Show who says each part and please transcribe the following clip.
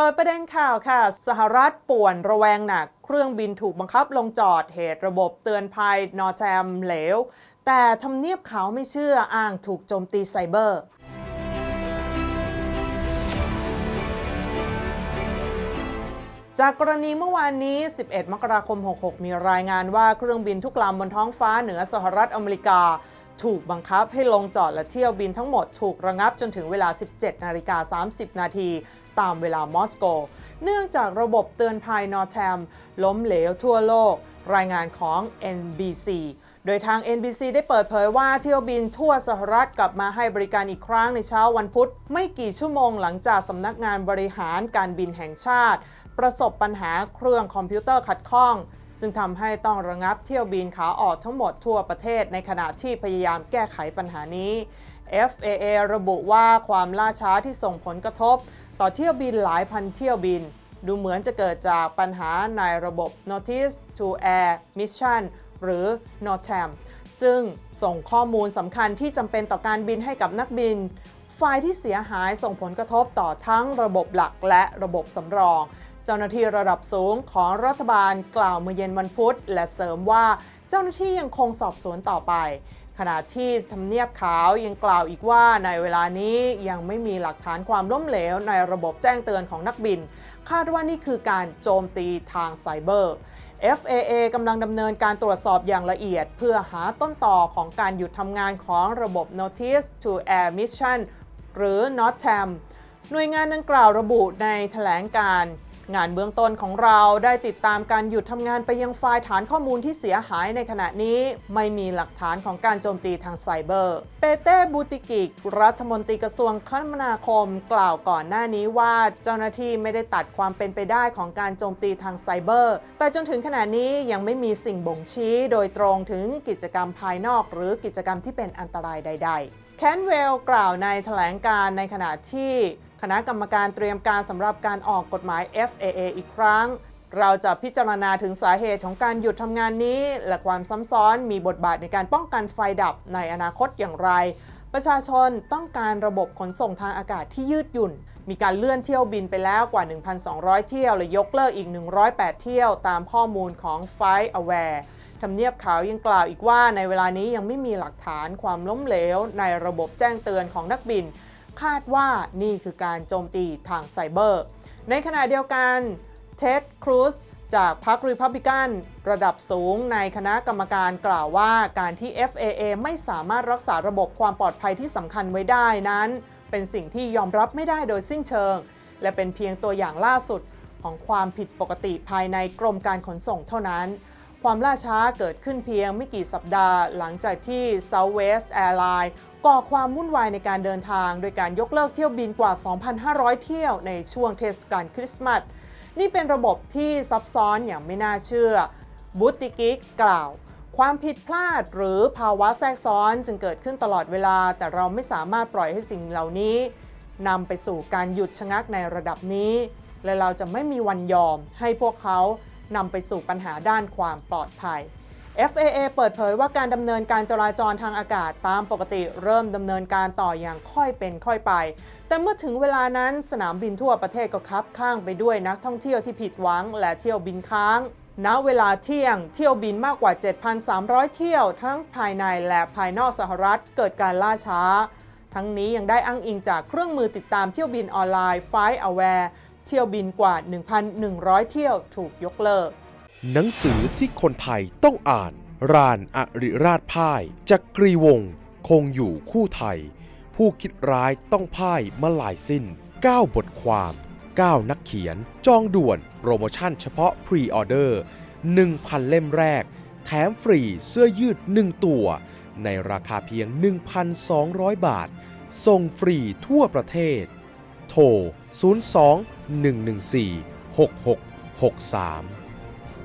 Speaker 1: เปิดประเด็นข่าวค่ะ สหรัฐป่วนระแวงหนัก เครื่องบินถูกบังคับลงจอดเหตุระบบเตือนภัยนอแจมเหลว แต่ทำเนียบเขาไม่เชื่ออ้างถูกโจมตีไซเบอร์จากกรณีเมื่อวานนี้ 11 มกราคม 66 มีรายงานว่าเครื่องบินทุกลำบนท้องฟ้าเหนือสหรัฐอเมริกา ถูกบังคับให้ลงจอดและเที่ยวบินทั้งหมดถูกระงับจนถึงเวลา 17 นาฬิกา 30 นาทีตามเวลามอสโก เนื่องจากระบบเตือนภัยนอร์แทมล้มเหลวทั่วโลก รายงานของ NBC โดยทาง NBC ได้เปิดเผยว่าเที่ยวบินทั่วสหรัฐกลับมาให้บริการอีกครั้งในเช้าวันพุธ ไม่กี่ชั่วโมงหลังจากสำนักงานบริหารการบินแห่งชาติ ประสบปัญหาเครื่องคอมพิวเตอร์ขัดข้อง ซึ่งทำให้ต้องระงับเที่ยวบินขาออกทั้งหมดทั่วประเทศในขณะที่พยายามแก้ไขปัญหานี้ FAA ระบุว่าความล่าช้าที่ส่งผลกระทบ ต่อเที่ยวบินหลายพันเที่ยวบิน ดูเหมือนจะเกิดจากปัญหาในระบบ Notice to Air Mission หรือ NOTAM ซึ่งส่งข้อมูลสำคัญที่จำเป็นต่อการบินให้กับนักบิน ไฟที่เสียหายส่งผลกระทบต่อทั้งระบบหลักและระบบสำรอง เจ้าหน้าที่ระดับสูงของรัฐบาลกล่าวเมื่อเย็นวันพุธ และเสริมว่าเจ้าหน้าที่ยังคงสอบสวนต่อไป ขณะที่ทำเนียบขาวยังกล่าวอีกว่าในเวลานี้ยังไม่มีหลักฐานความล้มเหลวในระบบแจ้งเตือนของนักบิน คาดว่านี่คือการโจมตีทางไซเบอร์ FAA กำลังดำเนินการตรวจสอบอย่างละเอียด เพื่อหาต้นต่อของการหยุดทำงานของระบบ Notice to Air Mission หรือ NOTAM หน่วยงานดังกล่าวระบุในแถลงการ งานเบื้องต้นของเราได้ติดตามการหยุดทำงานไปยังไฟล์ฐานข้อมูลที่เสียหายในขณะนี้ไม่มีหลักฐานของการโจมตีทางไซเบอร์ เปเต้บูติกิก รัฐมนตรีกระทรวงคมนาคม กล่าวก่อนหน้านี้ว่าเจ้าหน้าที่ไม่ได้ตัดความเป็นไปได้ของการโจมตีทางไซเบอร์ แต่จนถึงขณะนี้ยังไม่มีสิ่งบ่งชี้ โดยตรงถึงกิจกรรมภายนอก หรือกิจกรรมที่เป็นอันตรายใด ๆ แคนเวลกล่าวในแถลงการในขณะที่คณะกรรมการเตรียมการสำหรับการออกกฎหมาย FAA อีกครั้ง เราจะพิจารณาถึงสาเหตุของการหยุดทำงานนี้ และความซ้ำซ้อนมีบทบาทในการป้องกันไฟดับในอนาคตอย่างไร ประชาชนต้องการระบบขนส่งทางอากาศที่ยืดหยุ่น มีการเลื่อนเที่ยวบินไปแล้วกว่า 1,200 เที่ยว และยกเลิกอีก 108 เที่ยว ตามข้อมูลของ Flight Aware ทำเนียบขาวยังกล่าวอีกว่าในเวลานี้ยังไม่มีหลักฐานความล้มเหลว ในระบบแจ้งเตือนของนักบิน คาดว่านี่คือการโจมตีทางไซเบอร์ ในขณะเดียวกันเท็ดครูซจากพรรครีพับลิกันระดับสูงในคณะกรรมการกล่าวว่าการที่ FAA ไม่สามารถรักษาระบบความปลอดภัยที่สำคัญไว้ได้นั้น เป็นสิ่งที่ยอมรับไม่ได้โดยสิ้นเชิง และเป็นเพียงตัวอย่างล่าสุดของความผิดปกติภายในกรมการขนส่งเท่านั้น ความล่าช้าเกิดขึ้นเพียงไม่กี่สัปดาห์หลังจากที่ Southwest Airlines ก่อความวุ่นวายในการเดินทาง โดยการยกเลิกเที่ยวบินกว่า 2,500 เที่ยวในช่วงเทศกาลคริสต์มาส นี่เป็นระบบที่ซับซ้อนอย่างไม่น่าเชื่อบุติกิกกล่าว ความผิดพลาดหรือภาวะแทรกซ้อนจึงเกิดขึ้นตลอดเวลา แต่เราไม่สามารถปล่อยให้สิ่งเหล่านี้นำไปสู่การหยุดชะงักในระดับนี้ และเราจะไม่มีวันยอมให้พวกเขา นำไปสู่ปัญหาด้านความปลอดภัย FAA เปิดเผยว่าการดำเนินการจราจรทางอากาศตามปกติเริ่มดำเนินการต่ออย่างค่อยเป็นค่อยไป แต่เมื่อถึงเวลานั้นสนามบินทั่วประเทศก็คับข้างไปด้วยนักท่องเที่ยวที่ผิดหวังและเที่ยวบินค้าง ณ เวลาเที่ยง เที่ยวบินมากกว่า 7,300 เที่ยว ทั้งภายในและภายนอกสหรัฐเกิดการล่าช้า ทั้งนี้ยังได้อ้างอิงจากเครื่องมือติดตามเที่ยวบินออนไลน์ Flight Aware เที่ยวบินกว่า 1,100 เที่ยวถูกยกเลิก
Speaker 2: หนังสือที่คนไทยต้องอ่านรานอริราชพ่ายจักกรีวงศ์คงอยู่คู่ไทย ผู้คิดร้ายต้องพ่ายมาหลายสิ้น 9 บทความ 9 นักเขียน จองด่วนโปรโมชั่นเฉพาะพรีออเดอร์ 1,000 เล่มแรก แถมฟรีเสื้อยืด 1 ตัว ในราคาเพียง 1,200 บาท ส่งฟรีทั่วประเทศ โทร 02 114 6663